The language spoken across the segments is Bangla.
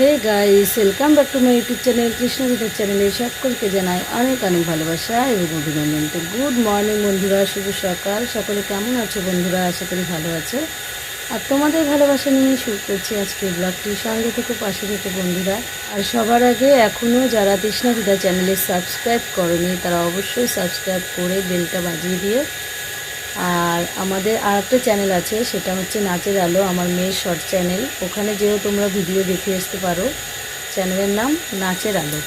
Hey guys welcome back to my YouTube channel কৃষ্ণবিদার চ্যানেলে সকলকে জানাই অনেক অনেক ভালোবাসা এবং অভিনন্দন। তো গুড মর্নিং বন্ধুরা, শুভ সকাল। সকলে কেমন আছো বন্ধুরা? আশা করি ভালো আছে। আর তোমাদের ভালোবাসা নিয়ে শুরু করছি আজকে ব্লগটি সঙ্গে থেকে, পাশে থেকে বন্ধুরা। আর সবার আগে এখনও যারা তৃষ্ণাবিদা চ্যানেলে সাবস্ক্রাইব করনি, তারা অবশ্যই সাবস্ক্রাইব করে বেলটা বাজিয়ে দিয়ে আর আমাদের আর একটা চ্যানেল আছে, সেটা হচ্ছে নাচের আলো, আমার মেয়ের শর্ট চ্যানেল ওখানে যেও তোমরা ভিডিও দেখে আসতে পারো। চ্যানেলের নাম নাচের আলো।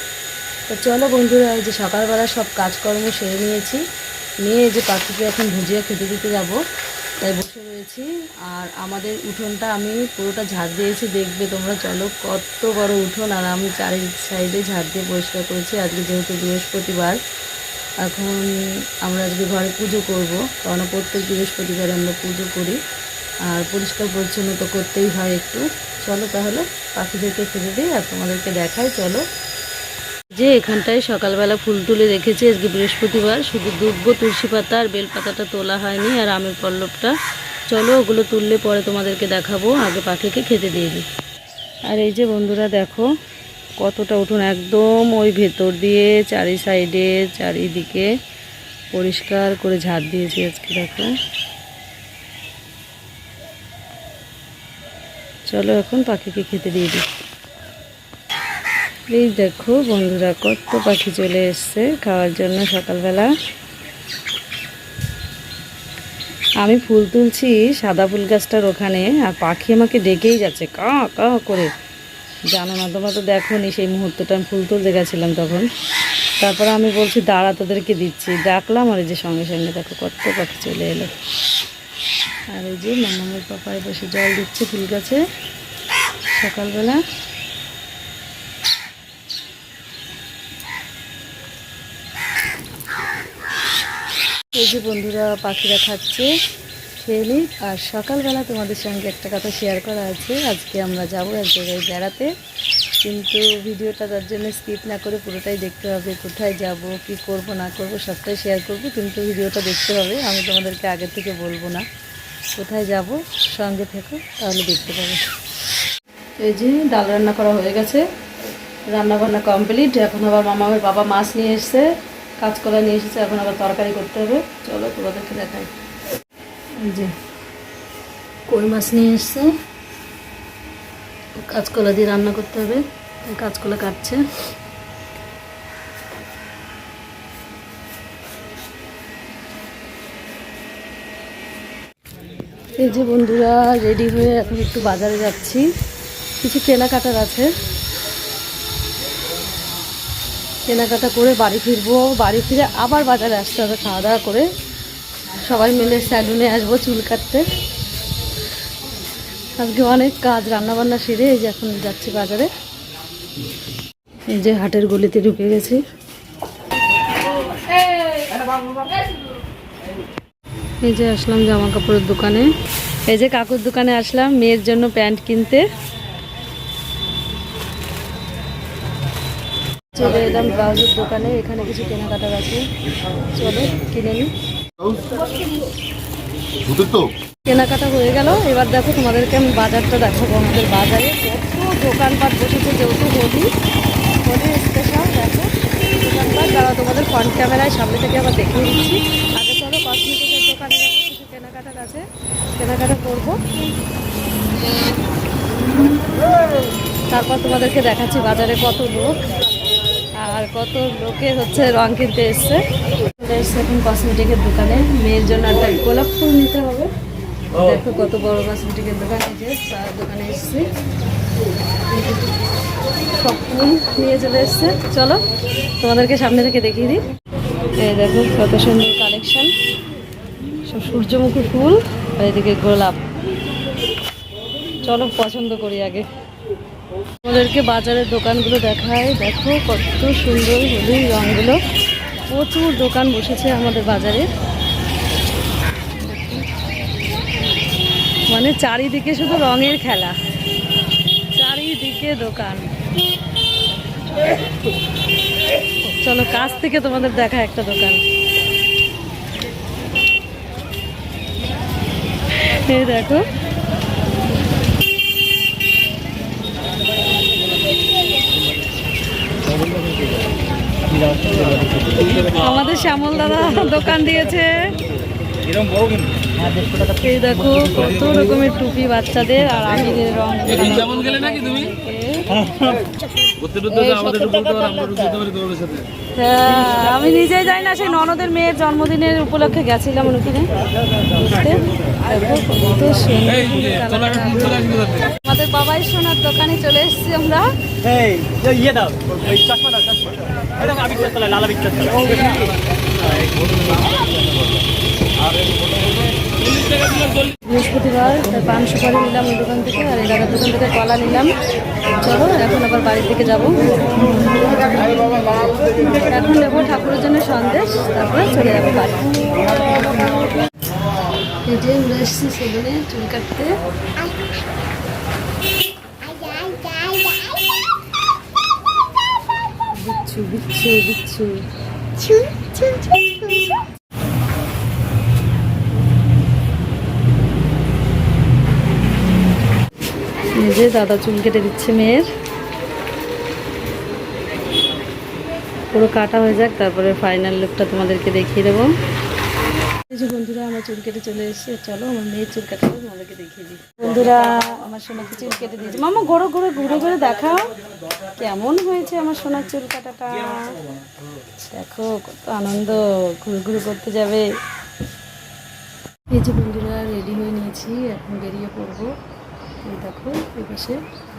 তো চলো বন্ধুরা, এই যে সকালবেলা সব কাজকর্ম সেরে নিয়েছি। নিয়ে যে পাখিকে এখন ভুজিয়া খেতে দিতে যাব। তাই বসে রয়েছি। আর আমাদের উঠোনটা আমি পুরোটা ঝাড় দিয়েছি। দেখবে তোমরা, চলো কত বড় উঠোন। আর আমি চারি সাইডে ঝাড় দিয়ে পরিষ্কার করেছি। আজকে যেহেতু বৃহস্পতিবার এখন আমরা আজকে ঘরে পুজো করব কারণ প্রত্যেক বৃহস্পতিবারে আমরা পুজো করি। আর পরিষ্কার পরিচ্ছন্ন তো করতেই হয় একটু। চলো তাহলে পাখিদেরকে খেতে দিই আর তোমাদেরকে দেখাই, চলো। যে এখানটায় সকালবেলা ফুল তুলে রেখেছি আজকে বৃহস্পতিবার, শুধু দুব্ব তুলসী পাতা আর বেলপাতাটা তোলা হয়নি আর আমের পল্লবটা। চলো ওগুলো তুললে পরে তোমাদেরকে দেখাবো, আগে পাখিকে খেতে দিয়ে দিই। আর এই যে বন্ধুরা দেখো কতটা উঠুন? একদম ওই ভেতর দিয়ে, চারি সাইডে চারিদিকে পরিষ্কার করে ঝাড় দিয়েছি আজকে, দেখো। চলো এখন পাখিকে খেতে দিয়ে দিই। এই দেখো বন্ধুরা, কত পাখি চলে এসছে খাওয়ার জন্য সকালবেলা। আমি ফুল তুলছি সাদা ফুল গাছটার ওখানে, আর পাখি আমাকে ডেকেই যাচ্ছে, কা কা করে। জানো না, তোমরা তো দেখো নি সেই মুহূর্তটা, আমি ফুল তুলতে গেছিলাম তখন। তারপরে আমি বলছি, দাঁড়া, তোদেরকে দিচ্ছি। ডাকলাম আর এই যে সঙ্গে সঙ্গে দেখো কত পাখি চলে এলো। আর এই যে মামামের পাপায় বসে জল দিচ্ছে ফুল গাছে সকালবেলা। এই যে বন্ধুরা, পাখিরা খাচ্ছে। খেয়ে আর সকালবেলা তোমাদের সঙ্গে একটা কথা শেয়ার করা আছে। আজকে আমরা যাব এক জায়গায় বেড়াতে। কিন্তু ভিডিওটা তার জন্য স্কিপ না করে পুরোটাই দেখতে হবে, কোথায় যাব, কি করব, না করব, সবটাই শেয়ার করব। কিন্তু ভিডিওটা দেখতে হবে, আমি তোমাদেরকে আগে থেকে বলব না। কোথায় যাব, সঙ্গে থেকো, তাহলে দেখতে পাবে। এই যে ডাল রান্না করা হয়ে গেছে রান্না বান্না কমপ্লিট এখন আবার মামামের বাবা মাছ নিয়ে এসছে, কাঁচকলা নিয়ে এসেছে, এখন আবার তরকারি করতে হবে। চলো তোমাদেরকে দেখাই। যে কই মাছ নিয়ে এসছে। কাঁচকলা দিয়ে রান্না করতে হবে। কাঁচকলা কাটছে। এই যে বন্ধুরা রেডি হয়ে এখন একটু বাজারে যাচ্ছি। কিছু কেনাকাটার আছে। কেনাকাটা করে বাড়ি ফিরবো। বাড়ি ফিরে আবার বাজারে আসতে হবে খাওয়া দাওয়া করে। সবাই মিলে স্যালুনে আসব চুল কাটতে। আজকে অনেক কাজ, রান্নাবান্না সেরে এই যে এখন যাচ্ছি বাজারে। এই যে হাটের গলিতে ঢুকে গেছি। এই যে আসলাম জামা কাপড়ের দোকানে। এই যে কাকুর দোকানে আসলাম, মেয়ের জন্য প্যান্ট কিনতে। চলে এলাম ব্লাউজের দোকানে, এখানে কিছু কেনাকাটার আছে। চলো কিনে নিই তো? কেনাকাটা হয়ে গেল। এবার দেখো তোমাদেরকে আমি বাজারটা দেখাবো আমাদের বাজারে। কত দোকানপাট বসেছে যেহেতু হোলি। হোলি স্পেশাল দেখো। দোকানপাট যারা তোমাদের ফ্রন্ট ক্যামেরায় সামনে থেকে আবার দেখিয়ে দিচ্ছি। আগে চলো কসমেটিকের দোকানে যাব, কিছু কেনাকাটার আছে। কেনাকাটা করব। তারপর তোমাদেরকে দেখাচ্ছি বাজারে কত লোক। আর কত লোকে হচ্ছে রং কিনতে এসছে। চলে এসছে এখন কসমেটিকের দোকানে। মেয়ের জন্য একটা গোলাপ ফুল নিতে হবে। দেখো কত বড় কসমেটিকের দোকান আছে তার দোকানে এসছি। সব ফুল নিয়ে চলে এসছে। চলো তোমাদেরকে সামনে থেকে দেখিয়ে দিই। এই দেখো কত সুন্দর কালেকশন সব সূর্যমুখী ফুল আর এদিকে গোলাপ। চলো পছন্দ করি আগে। আমাদেরকে বাজারের দোকানগুলো দেখায় দেখো কত সুন্দর হলুদ রঙগুলো। প্রচুর দোকান বসেছে আমাদের বাজারে। মানে চারিদিকে শুধু রঙের খেলা। চারিদিকে দোকান। চলো কাছ থেকে তোমাদের দেখা একটা দোকান। এই দেখো। আমাদের শ্যামল দাদা দোকান দিয়েছে। এই দেখো কত রকমের টুপি বাচ্চাদের আর রং গেলে নাকি তুমি? সাথে হ্যাঁ, আমি নিজেই যাই না সেই ননদের মেয়ের জন্মদিনের উপলক্ষে গেছিলাম ওখানে? আমাদের বাবাই সোনার দোকানে চলে এসেছি আমরা। বৃহস্পতিবার পান সুপারি নিলাম ওই দোকান থেকে, আর এই দাদার দোকান থেকে কলা নিলাম। চলো, এখন আবার বাড়ির দিকে যাব। এখন নেব ঠাকুরের জন্য সন্দেশ, তারপরে চলে যাব বাড়ি। এই যে আমরা এসেছি সেলুনে চুল কাটতে। বিচ্ছু বিচ্ছু বিচ্ছু যে দাদা চুল কেটে দিচ্ছে মেয়ের। পুরো কাটা হয়ে যাক তারপরে ফাইনাল লুকটা তোমাদেরকে দেখিয়ে দেবো। যে বন্ধুরা, আমার চুল কেটে চলে এসেছে। চলো, আমার মেয়ের চুল কাটাবো তোমাদেরকে দেখিয়ে দিই। বন্ধুরা, আমার সোনাকে চুল কেটে দিয়েছে। মামা, ঘোরো, ঘুরে ঘুরে ঘুরে দেখাও। কেমন হয়েছে আমার সোনার চুল কাটাটা? দেখো, কত আনন্দ। ঘুরে ঘুরে করতে যাবে। এই যে বন্ধুরা রেডি হয়ে নিয়েছি। এখন বেরিয়ে পড়ব। এই দেখো, এই পাশে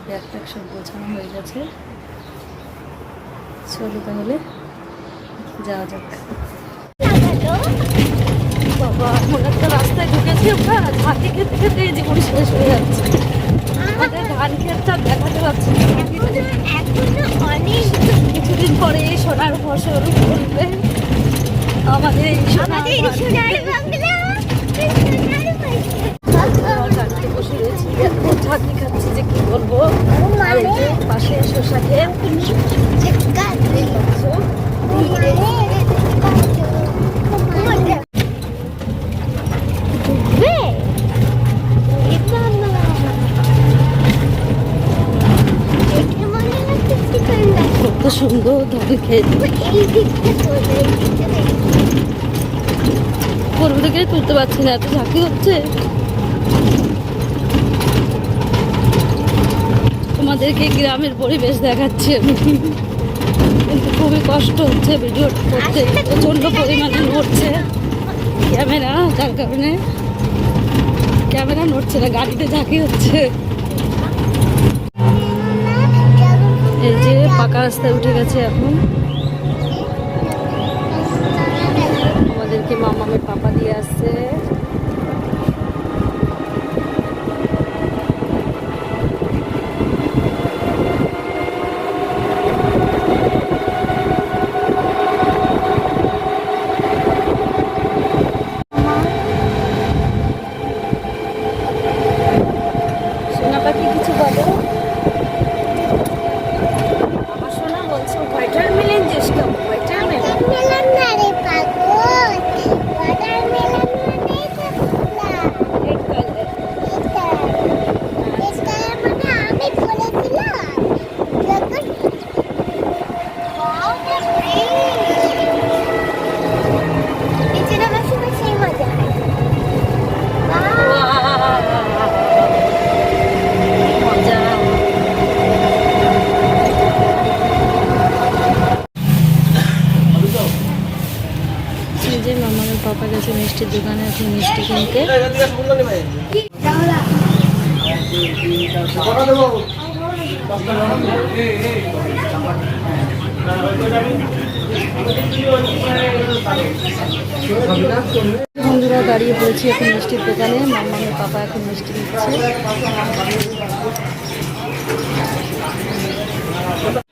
ব্যাগ ট্যাগ সব গোছানো হয়ে গেছে। চলো তাহলে, যাওয়া যাক। বাবা এমন একটা রাস্তায় ঢুকেছি আমরা ধানকে খেতে খেতে এই জীবন শেষ হয়ে যাচ্ছে। আমাদের ধান ক্ষেতটা দেখাতে পাচ্ছি না। কিছুদিন পরে এই সোনার ফসল করবে আমাদের এই সোনার ঝাঁকি খাচ্ছি যে কি যে পাশে শসা খেয়ে পাচ্ছ কত সুন্দর ধান পূর্ব থেকে তুলতে পারছি না এত ঝাঁকি হচ্ছে তোমাদেরকে গ্রামের পরিবেশ দেখাচ্ছি আমি। কিন্তু খুবই কষ্ট হচ্ছে ভিডিও করতে। প্রচণ্ড পরিমাণে নড়ছে। ক্যামেরা, যার কারণে ক্যামেরা নড়ছে না, গাড়িতে ঝাঁকি হচ্ছে। পাকা রাস্তায় উঠে গেছে এখন। আমাদেরকে মামামের পাপা দিয়ে আসছে সোনা পাখি কিছু বলো আমার সোনা বলছে ওয়াটারমেলন জুস খাব ওয়াটারমেলন রেড কালার মজা এই যে মামার পাপা মিষ্টির দোকানে এখন মিষ্টি কিনতে। বন্ধুরা, দাঁড়িয়ে পড়েছি এখন মিষ্টির দোকানে। মামার পাপা এখন মিষ্টি দিচ্ছে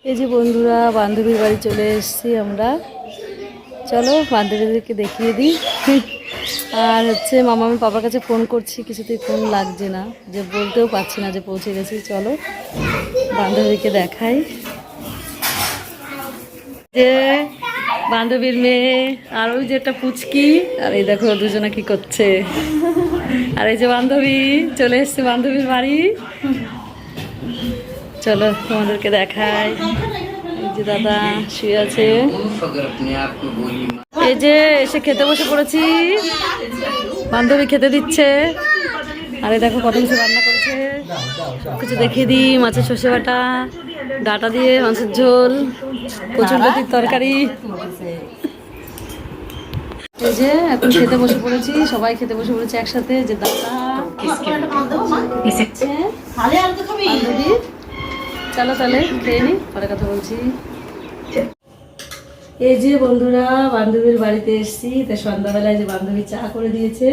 এই যে বন্ধুরা, বান্ধবীর বাড়ি চলে এসেছি আমরা। চলো বান্ধবীদেরকে দেখিয়ে দিই। আর হচ্ছে মামা, আমি পাপার কাছে ফোন করছি, কিছুতেই ফোন লাগছে না, যে বলতেও পারছি না যে পৌঁছে গেছি। চলো, বান্ধবীকে দেখাই। যে বান্ধবীর মেয়ে, আর ওই যে একটা পুচকি, আর এই দেখো দুজনে কি করছে। আর এই যে বান্ধবী, চলে এসছে বান্ধবীর বাড়ি। চলো, তোমাদেরকে দেখাই। যে দাদা শুয়ে আছে। এই যে এসে খেতে বসে পড়েছি। বান্ধবী খেতে দিচ্ছে। আরে দেখো কত কিছু রান্না করেছে। কিছু দেখিয়ে দিই মাছের সর্ষে বাটা ডাটা দিয়ে মাছের ঝোল প্রচুর লতির তরকারি। এই যে এখন খেতে বসে পড়েছি সবাই খেতে বসে পড়েছি একসাথে যে দাদা চলো তাহলে খেয়ে নি পরে কথা বলছি। এই যে বন্ধুরা, বান্ধবীর বাড়িতে এসেছি। তা সন্ধ্যাবেলায় যে বান্ধবী চা করে দিয়েছে,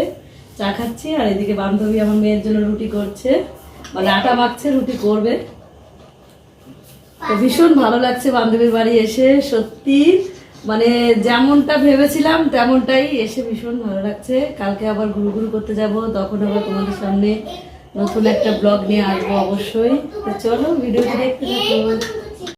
চা খাচ্ছি, আর এদিকে বান্ধবী আমার মেয়ের জন্য রুটি করছে। মানে আটা মাখছে, রুটি করবে। তো ভীষণ ভালো লাগছে বান্ধবীর বাড়ি এসে, সত্যি। মানে যেমনটা ভেবেছিলাম, তেমনটাই এসে ভীষণ ভালো লাগছে। কালকে আবার ঘুরু ঘুরু করতে যাব, তখন আবার তোমাদের সামনে নতুন একটা ব্লগ নিয়ে আসব অবশ্যই। তো চলো, ভিডিওটি দেখতে থাকো।